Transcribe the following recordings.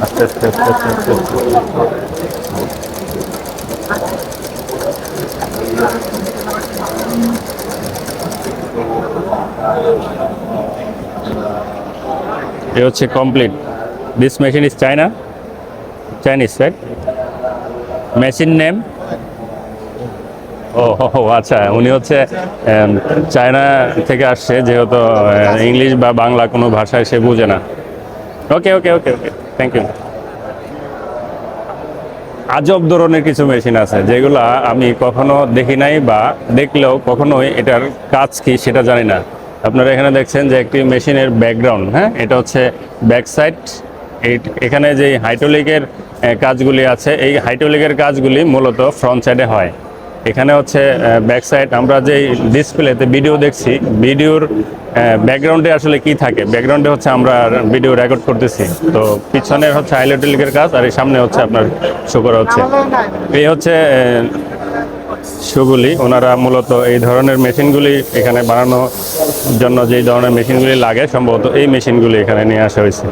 এ হচ্ছে complete this machine is China Chinese right machine name ও আচ্ছা উনি হচ্ছে চায়না থেকে আসছে, যেহেতু ইংলিশ বা বাংলা কোনো ভাষায় সে বুঝে না। ওকে ওকে ওকে ওকে থ্যাংক ইউ আজব ধরনের কিছু মেশিন আছে, যেগুলা আমি কখনো দেখি নাই বা দেখলেও কখনোই এটার কাজ কি সেটা জানি না। আপনারা এখানে দেখছেন যে একটি মেশিনের ব্যাকগ্রাউন্ড হ্যাঁ? এটা হচ্ছে ব্যাক সাইড এখানে যে হাইড্রোলিকের কাজগুলি আছে, এই হাইড্রোলিকের কাজগুলি মূলত ফ্রন্ট সাইডে হয়। এখানে হচ্ছে ব্যাক সাইড আমরা যে ডিসপ্লেতে ভিডিও দেখছি ভিডিওর ব্যাকগ্রাউন্ডে আসলে কি থাকে? ব্যাকগ্রাউন্ডে হচ্ছে আমরা ভিডিও রেকর্ড করতেছি। তো পিছনে হচ্ছে হাইলোটেলিকের কাজ, আর এই সামনে হচ্ছে আপনার শো করা হচ্ছে। এই হচ্ছে শোগুলি ওনারা মূলত এই ধরনের মেশিনগুলি এখানে বানানোর জন্য যেই ধরনের মেশিনগুলি লাগে, সম্ভবত এই মেশিনগুলি এখানে নিয়ে আসা হয়েছে।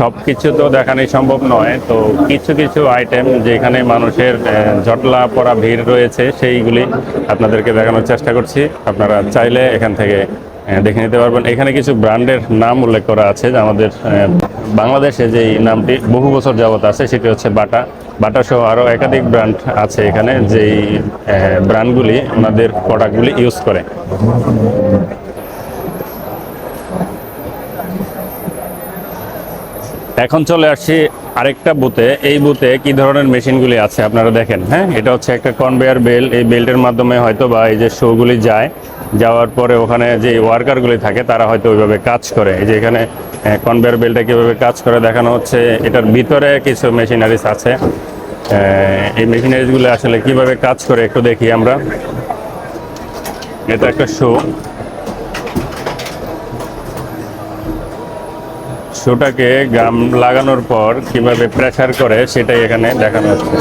সব কিছু তো দেখানোই সম্ভব নয়। তো কিছু কিছু আইটেম যেখানে মানুষের জটলা পড়া ভিড় রয়েছে, সেইগুলি আপনাদেরকে দেখানোর চেষ্টা করছি। আপনারা চাইলে এখান থেকে দেখে নিতে পারবেন। এখানে কিছু ব্র্যান্ডের নাম উল্লেখ করা আছে, যে আমাদের বাংলাদেশে যেই নামটি বহু বছর যাবত আছে, সেটি হচ্ছে বাটা। বাটা সহ আরও একাধিক ব্র্যান্ড আছে এখানে, যেই ব্র্যান্ডগুলি ওনাদের প্রোডাক্টগুলি ইউজ করে। এখন চলে আসছি আরেকটা বুথে। এই বুথে কি ধরনের মেশিনগুলি আছে আপনারা দেখেন হ্যাঁ? এটা হচ্ছে একটা কনভেয়ার বেল এই বেল্টের মাধ্যমে হয়তো বা এই যে শোগুলি যায়, যাওয়ার পরে ওখানে যে ওয়ার্কারগুলি থাকে, তারা হয়তো ওইভাবে কাজ করে। এই যে এখানে কনভেয়ার বেলটা কীভাবে কাজ করে দেখানো হচ্ছে, এটার ভিতরে কিছু মেশিনারিজ আছে। এই মেশিনারিজগুলো আসলে কীভাবে কাজ করে একটু দেখি আমরা। এটা একটা শো শোটাকে গাম লাগানোর পর কীভাবে প্রেসার করে সেটাই এখানে দেখানো হচ্ছে।